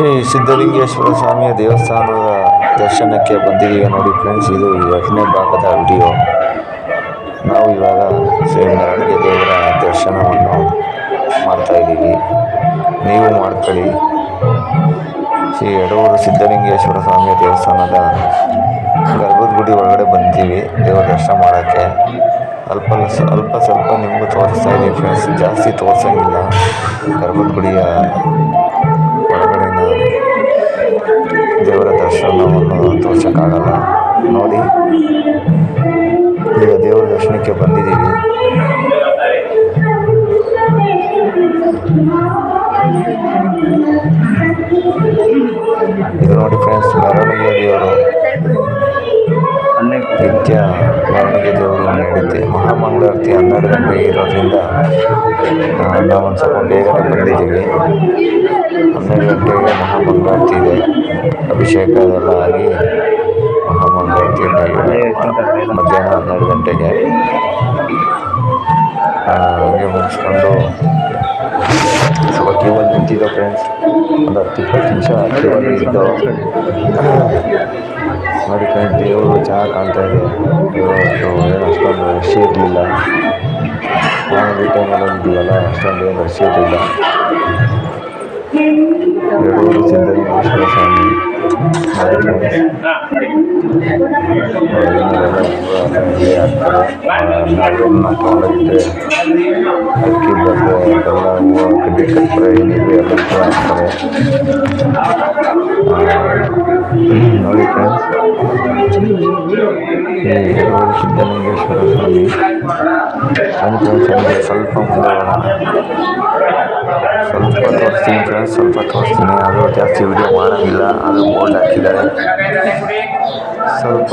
ಶ್ರೀ ಸಿದ್ಧಲಿಂಗೇಶ್ವರ ಸ್ವಾಮಿಯ ದೇವಸ್ಥಾನದ ದರ್ಶನಕ್ಕೆ ಬಂದಿದ್ದೀವಿ ನೋಡಿ ಫ್ರೆಂಡ್ಸ್ ಇದು ಎರಡನೇ ಭಾಗದ ವಿಡಿಯೋ ನಾವು ಇವಾಗ ಶ್ರೀ ಮೆರವಣಿಗೆ ದೇವರ ದರ್ಶನವನ್ನು ಮಾಡ್ತಾಯಿದ್ದೀವಿ ನೀವು ಮಾಡ್ಕೊಳ್ಳಿ. ಶ್ರೀ ಎಡೂರು ಸಿದ್ಧಲಿಂಗೇಶ್ವರ ಸ್ವಾಮಿಯ ದೇವಸ್ಥಾನದ ಗರ್ಭದ ಗುಡಿ ಒಳಗಡೆ ಬಂದೀವಿ ದೇವರ ದರ್ಶನ ಮಾಡೋಕ್ಕೆ. ಅಲ್ಪ ಅಲ್ಪ ಸ್ವಲ್ಪ ನಿಮಗೂ ತೋರಿಸ್ತಾ ಇದ್ದೀವಿ ಫ್ರೆಂಡ್ಸ್ ಜಾಸ್ತಿ ತೋರಿಸೋಂಗಿಲ್ಲ. ಗರ್ಭದ ಗುಡಿಯ ದೇವರ ದರ್ಶನವನ್ನು ತೋರ್ಸೋಕ್ಕಾಗಲ್ಲ. ನೋಡಿ ಈಗ ದೇವರ ದರ್ಶನಕ್ಕೆ ಬಂದಿದ್ದೀವಿ. ಇದು ನೋಡಿ ಫ್ರೆಂಡ್ಸ್ ಮೆರವಣಿಗೆ ದೇವರು. ನಿತ್ಯ ದೇವರು ಮಹಾಮಂಗಳಾರತಿ ಹನ್ನೆರಡು ಗಂಟೆ ಇರೋದ್ರಿಂದ ಒಂದು ಸ್ವಲ್ಪ ಬೇಗನೆ ಬಂದಿದ್ದೀವಿ ಹನ್ನೆರಡು ಗಂಟೆಗೆ ಮಹಾಮಂಗಳಾರತಿ ಇದೆ. ಅಭಿಷೇಕ ಎಲ್ಲ ಆಗಿ ಮಹಾಮಂಗಳಾರತಿ ಮಧ್ಯಾಹ್ನ ಹನ್ನೆರಡು ಗಂಟೆಗೆ. ಹಾಗೆ ಮುಗಿಸ್ಕೊಂಡು ಸ್ವಲ್ಪ ಕ್ಯೂವಲ್ಲಿ ನಿಂತಿದ್ದೋ ಫ್ರೆಂಡ್ಸ್ ಒಂದು ಹತ್ತು ಇಪ್ಪತ್ತು ನಿಮಿಷ ಇದ್ದು ನೋಡಿ ಫ್ರೆಂಡ್ಸ್ ದೇವರು ಚೆನ್ನಾಗಿ ಕಾಣ್ತಾ ಇದೆ. ಅಷ್ಟೊಂದು ರಶ್ ಇರಲಿಲ್ಲ ನಾವು ಈ ಟೈಮಲ್ಲಿ ಹೋಗಿದ್ದೀವಲ್ಲ ಅಷ್ಟೊಂದು ಏನು ರಶ್ ಇರಲಿಲ್ಲ ಎರಡೂರು ಸಿದ್ಧಲಿಂಗೇಶ್ವರ ಸ್ವಾಮಿ ನೋಡಿ ಫ್ರೆಂಡ್ಸ್ ಇಲ್ಲೇ ಹಾಕ್ತಾರೆ ನಾವೇನು ತೊಗೊಂಡೋಗಿದ್ದೆ ಅಕ್ಕಿ ಬದಲು ಎಲ್ಲ ಹೂವು ಕಡ್ಡಿ ಕಪ್ಪರೆ ಏನಿದೆ ಎಲ್ಲದಕ್ಕೂ ಹಾಕ್ತಾರೆ ಆ, ನೋಡಿ ಫ್ರೆಂಡ್ಸ್ ಎರಡೂರು ಸಿದ್ಧಲಿಂಗೇಶ್ವರ ಸ್ವಾಮಿ ಅನುಕೂಲ ಸ್ವಲ್ಪ ಮುಂದೆ ಸ್ವಲ್ಪ ತೋರಿಸ್ತೀನಿ ಫ್ರೆಂಡ್ಸ್ ಸ್ವಲ್ಪ ತೋರಿಸ್ತೀನಿ ಅದು ಜಾಸ್ತಿ ವಿಡಿಯೋ ಮಾಡೋಂಗಿಲ್ಲ ಅದು ಬೋರ್ಡ್ ಹಾಕಿದ್ದಾರೆ ಸ್ವಲ್ಪ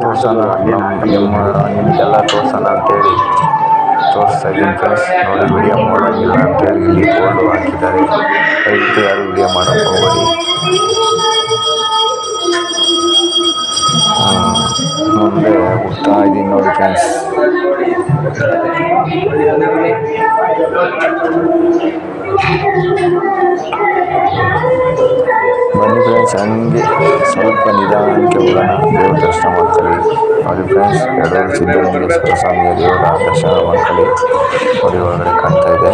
ತೋರ್ಸೋಣ ನಮ್ಮ ನಿಮ್ಮ ನಿಮಗೆಲ್ಲ ತೋರ್ಸೋಣ ಅಂತೇಳಿ ತೋರಿಸ್ತಾ ಇದ್ದೀನಿ ಫ್ರೆಂಡ್ಸ್ ನೋಡಿ ವಿಡಿಯೋ ಮಾಡೋಂಗಿಲ್ಲ ಅಂತೇಳಿ ಇಲ್ಲಿ ಬೋರ್ಡು ಹಾಕಿದ್ದಾರೆ ದಯವಿಟ್ಟು ಯಾರು ವಿಡಿಯೋ ಮಾಡೋಕ್ಕೆ ಮುಂದೆ ಹೋಗ್ತಾ ಇದ್ದೀನಿ ನೋಡಿ ಫ್ರೆಂಡ್ಸ್ ಬನ್ನಿ ಫ್ರೆಂಡ್ಸ್ ಹಂಗೆ ಸ್ವಲ್ಪ ನಿಧಾನಕ್ಕೆ ಹೋಗೋಣ ದೇವ್ರ ದರ್ಶನ ಮಾಡ್ಕೊಳ್ಳಿ ನೋಡಿ ಫ್ರೆಂಡ್ಸ್ ಎರಡೂರು ಸಿದ್ಧಲಿಂಗೇಶ್ವರ ಸ್ವಾಮಿಯ ದೇವರ ದರ್ಶನ ಮಾಡ್ಕೊಳ್ಳಿ ನೋಡಿ ಒಳಗಡೆ ಕಾಣ್ತಾ ಇದೆ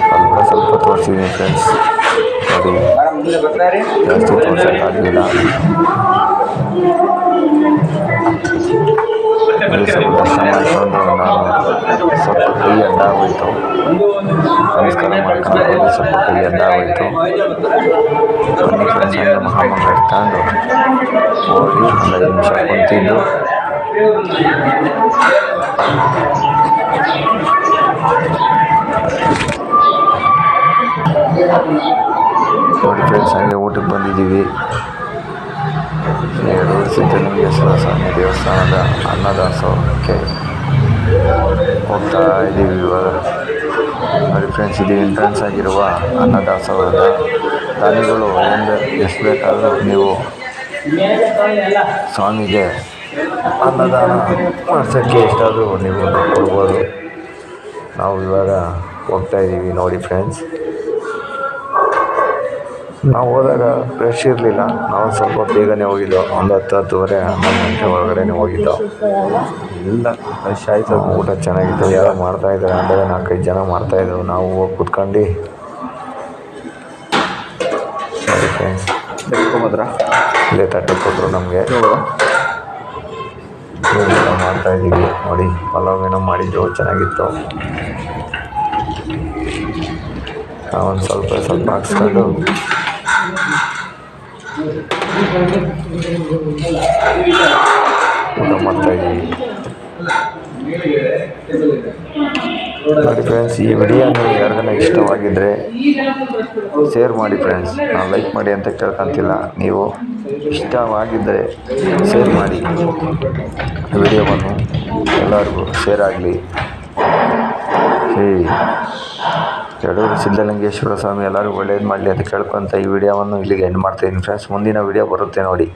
ಸ್ವಲ್ಪ ಸ್ವಲ್ಪ ತೋರಿಸಿದ್ದೀನಿ ಫ್ರೆಂಡ್ಸ್ ನೋಡಿ ಜಾಸ್ತಿ ತೋರ್ಸೋಕ್ಕಾಗಲಿಲ್ಲ ಇಲ್ಲಿ ಸ್ವಲ್ಪ ದರ್ಶನ ಮಾಡಿಕೊಂಡು ನಾನು ಸ್ವಲ್ಪ ಕೈ ಅಡ್ಡ ಆಗೋಯ್ತು ನಮಸ್ಕಾರ ಮಾಡ್ಕೊಂಡು ಹೋಗಿ ಸ್ವಲ್ಪ ಕೈ ಅಡ್ಡ ಆಗೋಯ್ತು ಬನ್ನಿ ಫ್ರೆಂಡ್ಸ್ ಹಂಗೆ ಮಹಾಮಂಗಳ ತಗೊಂಡು ಹೋಗಿ ಒಂದು ಐದು ನಿಮಿಷ ಕುಂತಿದ್ದು ಎರಡೂರು ಸಿದ್ಧಲಿಂಗೇಶ್ವರ ಸ್ವಾಮಿ ದೇವಸ್ಥಾನದ ಅನ್ನದಾಸೋಹಕ್ಕೆ ಹೋಗ್ತಾ ಇದ್ದೀವಿ ಇವಾಗ ನೋಡಿ ಫ್ರೆಂಡ್ಸ್ ಇದು ಎಂಟ್ರೆನ್ಸ್ ಆಗಿರುವ ಅನ್ನದಾಸೋಹದ ದಾನಿಗಳು ಏನು ಎಷ್ಟು ಬೇಕಾದರೂ ನೀವು ಸ್ವಾಮಿಗೆ ಅನ್ನದಾನ ಮಾಡ್ಸೋಕ್ಕೆ ಎಷ್ಟಾದರೂ ನೀವು ಕೊಡ್ಬೋದು ನಾವು ಇವಾಗ ಹೋಗ್ತಾ ಇದ್ದೀವಿ ನೋಡಿ ಫ್ರೆಂಡ್ಸ್ ನಾವು ಹೋದಾಗ ರಶ್ ಇರಲಿಲ್ಲ. ನಾವು ಸ್ವಲ್ಪ ಬೇಗನೆ ಹೋಗಿದ್ದೋ, ಒಂದು ಹತ್ತು, ಹತ್ತುವರೆ, ಹನ್ನೊಂದು ಗಂಟೆ ಒಳಗಡೆನೆ ಹೋಗಿದ್ದೋ. ಇಲ್ಲ ರಶ್ ಆಯಿತು, ಊಟ ಚೆನ್ನಾಗಿತ್ತು. ಯಾರೋ ಮಾಡ್ತಾಯಿದ್ದಾರೆ ಅಂದರೆ ನಾಲ್ಕೈದು ಜನ ಮಾಡ್ತಾಯಿದ್ರು ನಾವು ಹೋಗಿ ಕುತ್ಕೊಂಡು. ಇಲ್ಲೇ ತಟ್ಟೆ ಕೊಟ್ಟರು ನಮಗೆ. ಮಾಡ್ತಾ ಮಾಡ್ತಾಯಿದ್ದೀವಿ ನೋಡಿ. ಪಲಾವ್ ಏನೋ ಮಾಡಿದ್ರು ಚೆನ್ನಾಗಿತ್ತು. ಒಂದು ಸ್ವಲ್ಪ ಸ್ವಲ್ಪ ಹಾಕ್ಸ್ಕೊಂಡು ಮಾಡ್ತಾಯಿದ್ದೀವಿ ಫ್ರೆಂಡ್ಸ್ ಈ ವಿಡಿಯೋ ನೀವು ಇಷ್ಟವಾಗಿದ್ದರೆ ಶೇರ್ ಮಾಡಿ ಫ್ರೆಂಡ್ಸ್ ನಾನು ಲೈಕ್ ಮಾಡಿ ಅಂತ ಕೇಳ್ಕೊಂತಿಲ್ಲ. ನೀವು ಇಷ್ಟವಾಗಿದ್ದರೆ ಶೇರ್ ಮಾಡಿ. ವಿಡಿಯೋವನ್ನು ಎಲ್ಲರಿಗೂ ಶೇರ್ ಆಗಲಿ. ಹೇ. ಎರಡೂರು ಸಿದ್ಧಲಿಂಗೇಶ್ವರ ಸ್ವಾಮಿ, ಎಲ್ಲರಿಗೂ ಒಳ್ಳೇದು ಮಾಡಲಿ ಅಂತ ಕೇಳ್ಕೊತ ಈ ವಿಡಿಯೋವನ್ನು ಇಲ್ಲಿಗೆ ಎಂಡ್ ಮಾಡ್ತಾಯಿದ್ದೀನಿ ಫ್ರೆಂಡ್ಸ್ ಮುಂದಿನ ವಿಡಿಯೋ ಬರುತ್ತೆ ನೋಡಿ.